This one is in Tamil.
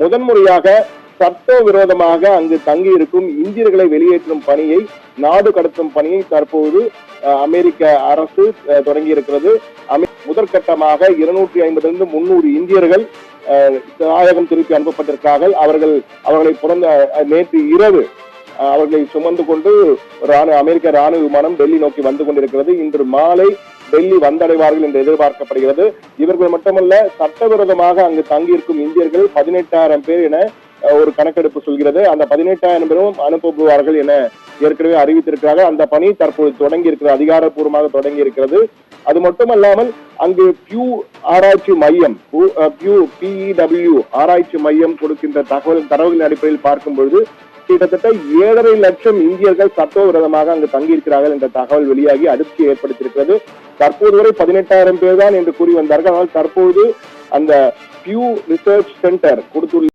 முதன்முறையாக சட்ட விரோதமாக அங்கு தங்கி இருக்கும் இந்தியர்களை வெளியேற்றும் பணியை நாடு கடத்தும் பணியை தற்போது அமெரிக்க அரசு தொடங்கி இருக்கிறது முதற்கட்டமாக இருநூற்றி ஐம்பதிலிருந்து முன்னூறு இந்தியர்கள் தாயகம் திருப்பி அனுப்பப்பட்டிருக்கார்கள் அவர்கள் அவர்களை பிறந்த நேற்று இரவு அவர்களை சுமந்து கொண்டு ராணுவ அமெரிக்க ராணுவ விமானம் டெல்லி நோக்கி வந்து கொண்டிருக்கிறது. இன்று மாலை டெல்லி வந்தடைவார்கள் என்று எதிர்பார்க்கப்படுகிறது. இவர்கள் மட்டுமல்ல சட்டவிரோதமாக அங்கு தங்கியிருக்கும் இந்தியர்கள் பதினெட்டாயிரம் பேர் என ஒரு கணக்கெடுப்பு சொல்கிறது. அந்த பதினெட்டாயிரம் பேரும் அனுப்பப்படுவார்கள் என ஏற்கனவே அறிவித்திருக்கிறார்கள். அந்த பணி தற்போது தொடங்கி இருக்கிறது அதிகாரப்பூர்வமாக தொடங்கி இருக்கிறது. அது மட்டுமல்லாமல் அங்கு பியூ ஆராய்ச்சி மையம் பியூ பிஇடபிள்யூ ஆராய்ச்சி மையம் கொடுக்கின்ற தகவல் தரவுகளின் அடிப்படையில் பார்க்கும் பொழுது கிட்டத்தட்ட ஏழரை லட்சம் இந்தியர்கள் சட்டவிரோதமாக அங்கு தங்கியிருக்கிறார்கள் என்ற தகவல் வெளியாகி அதிர்ச்சி ஏற்படுத்தியிருக்கிறது. தற்போது வரை பதினெட்டாயிரம் பேர் தான் என்று கூறி வந்தார்கள். ஆனால் தற்போது அந்த பியூ ரிசர்ச் சென்டர் கொடுத்துள்ள